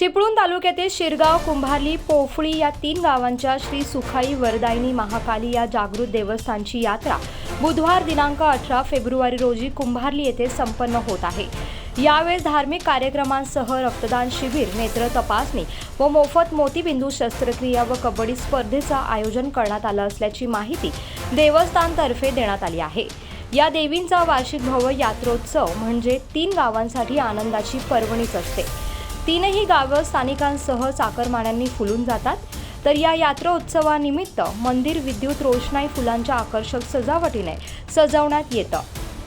चिपळूण तालुक्यातील शिरगाव कुंभारली पोफळी या तीन गावांच्या श्री सुखाई वरदायिनी महाकाली या जागृत देवस्थानची यात्रा बुधवार दिनांक अठरा फेब्रुवारी रोजी कुंभारली येथे संपन्न होत आहे. यावेळेस धार्मिक कार्यक्रमांसह रक्तदान शिबिर नेत्र तपासणी व मोफत मोतीबिंदू शस्त्रक्रिया व कबड्डी स्पर्धेचं आयोजन करण्यात आलं असल्याची माहिती देवस्थानतर्फे देण्यात आली आहे. या देवींचा वार्षिक भव्य यात्रोत्सव म्हणजे तीन गावांसाठी आनंदाची पर्वणीच असते. तीनही गावं स्थानिकांसह चाकरमान्यांनी फुलून जातात. तर या यात्रोत्सवानिमित्त मंदिर विद्युत रोषणाई फुलांच्या आकर्षक सजावटीने सजवण्यात येतं.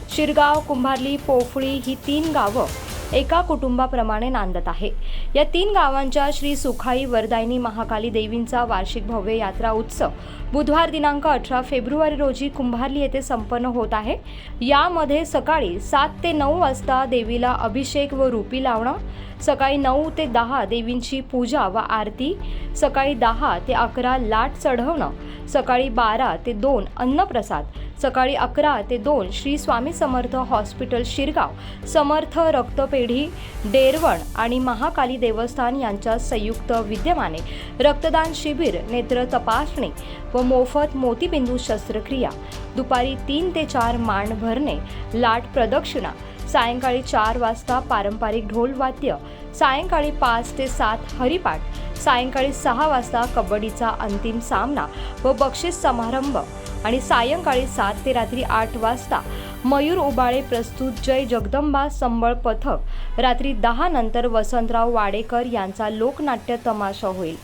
शिरगाव कुंभारली पोफळी ही तीन गावं एका कुटुंबाप्रमाणे नांदत आहे. या तीन गावांच्या श्री सुखाई वरदायनी महाकाली देवींचा वार्षिक भव्य यात्रा उत्सव बुधवार दिनांक अठरा फेब्रुवारी रोजी कुंभारली येथे संपन्न होत आहे. यामध्ये सकाळी सात ते नऊ वाजता देवीला अभिषेक व रूपी लावणं सकाळी नऊ ते दहा देवींची पूजा व आरती सकाळी दहा ते अकरा लाट चढवणं सकाळी बारा ते दोन अन्नप्रसाद सकाळी अकरा ते दोन श्री स्वामी समर्थ हॉस्पिटल शिरगाव समर्थ रक्तपेढी डेरवण आणि महाकाली देवस्थान यांच्या संयुक्त विद्यमाने रक्तदान शिबिर नेत्र तपासणी व मोफत मोतीबिंदू शस्त्रक्रिया दुपारी तीन ते चार मांड भरणे लाट प्रदक्षिणा सायंकाळी चार वाजता पारंपरिक ढोल वाद्य सायंकाळी पाच ते सात हरिपाठ सायंकाळी सहा वाजता कबड्डीचा अंतिम सामना व बक्षीस समारंभ. आणि सायंकाळी सात ते रात्री आठ वाजता मयूर उबाळे प्रस्तुत जय जगदंबा संबळ पथक. रात्री दहा नंतर वसंतराव वाडेकर यांचा लोकनाट्य तमाशा होईल.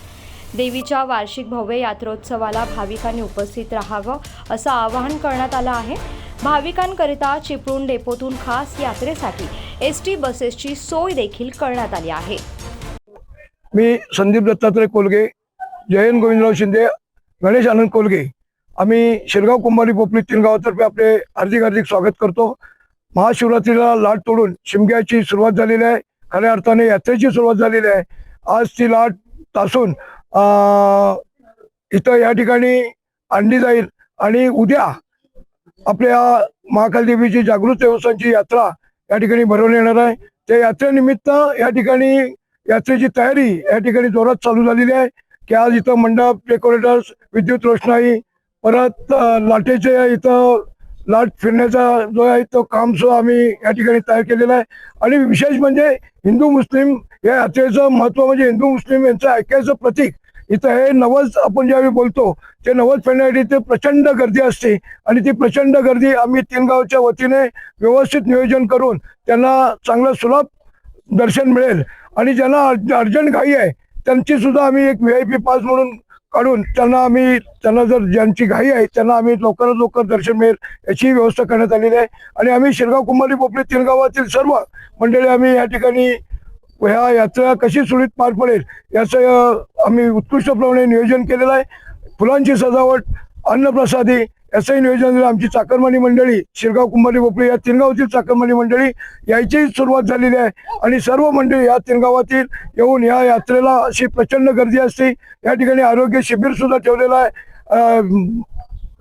देवीच्या वार्षिक भव्य यात्रोत्सवाला भाविकांनी उपस्थित राहावं असं आवाहन करण्यात आलं आहे. भाविकांकरिता चिपळूण डेपोतून खास यात्रेसाठी एस टी बसेसची सोय देखील करण्यात आली आहे. मी संदीप दत्तात्रय कोलगे जयंत गोविंदराव शिंदे गणेश आनंद कोलगे. आम्ही शिरगाव कुंभारी पोपली तीन गावातर्फे आपले हार्दिक हार्दिक स्वागत करतो. महाशिवरात्रीला लाट तोडून शिमग्याची सुरुवात झालेली आहे. खऱ्या अर्थाने यात्रेची सुरुवात झालेली आहे. आज ती लाट तासून इथं या ठिकाणी आणली जाईल आणि उद्या आपल्या महाकाल देवीची जागृत देवस्थानची यात्रा या ठिकाणी भरवण्यात येणार आहे. त्या यात्रेनिमित्त या ठिकाणी यात्रेची तयारी या ठिकाणी जोरात चालू झालेली आहे की आज इथं मंडप डेकोरेटर्स विद्युत रोषणाई परत लाटेचे इथं लाट फिरण्याचा जो आहे तो काम सुद्धा आम्ही या ठिकाणी तयार केलेला आहे. आणि विशेष म्हणजे हिंदू मुस्लिम या यात्रेचं महत्त्व म्हणजे हिंदू मुस्लिम यांचं ऐक्याचं प्रतीक इथं हे नवज आपण ज्यावेळी बोलतो ते नवज फेडण्यासाठी ते प्रचंड गर्दी असते. आणि ती प्रचंड गर्दी आम्ही तीन गावच्या वतीने व्यवस्थित नियोजन करून त्यांना चांगलं सुलभ दर्शन मिळेल. आणि ज्यांना अर्ज- अर्जंट घाई आहे त्यांची सुद्धा आम्ही एक व्ही आय पी पास म्हणून काढून त्यांना आम्ही त्यांना जर ज्यांची घाई आहे त्यांना आम्ही लवकरात लवकर दर्शन मिळेल याची व्यवस्था करण्यात आलेली आहे. आणि आम्ही शिरगाव कुंभारी पोपली तीन गावातील सर्व मंडळी आम्ही या ठिकाणी ह्या यात्रा कशी सुरळीत पार पडेल याचं आम्ही उत्कृष्टप्रमाणे नियोजन केलेलं आहे. फुलांची सजावट अन्नप्रसादी याचंही नियोजन झालं. आमची चाकरमानी मंडळी शिरगाव कुंभारी भोपळे या तीन गावातील चाकरमानी मंडळी यायचीही सुरुवात झालेली आहे. आणि सर्व मंडळी या तीन गावातील येऊन या यात्रेला अशी प्रचंड गर्दी असते. या ठिकाणी आरोग्य शिबिर सुद्धा ठेवलेलं आहे.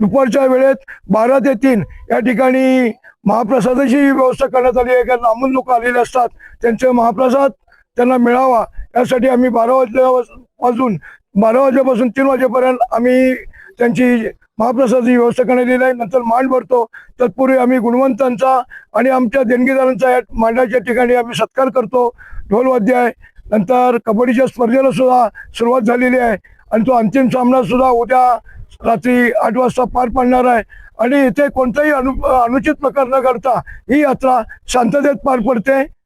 दुपारच्या वेळेत बारा ते तीन या ठिकाणी महाप्रसादाची व्यवस्था करण्यात आली आहे. कारण लांबून लोक आलेले असतात. त्यांचे महाप्रसाद त्यांना मिळावा. यासाठी आम्ही बारा वाजल्या वाजून बारा वाजल्यापासून तीन वाजेपर्यंत आम्ही त्यांची महाप्रसादाची व्यवस्था करण्यात आहे. नंतर मांड भरतो. तत्पूर्वी आम्ही गुणवंतांचा आणि आमच्या देणगीदारांचा या मांडाच्या ठिकाणी आम्ही सत्कार करतो. ढोलवाद्य आहे. नंतर कबड्डीच्या स्पर्धेला सुद्धा सुरुवात झालेली आहे. आणि तो अंतिम सामना सुद्धा उद्या रात्री आठ वाजता पार पडणार आहे. आणि इथे कोणताही अनु अनुचित प्रकार न करता ही यात्रा शांततेत पार पडते.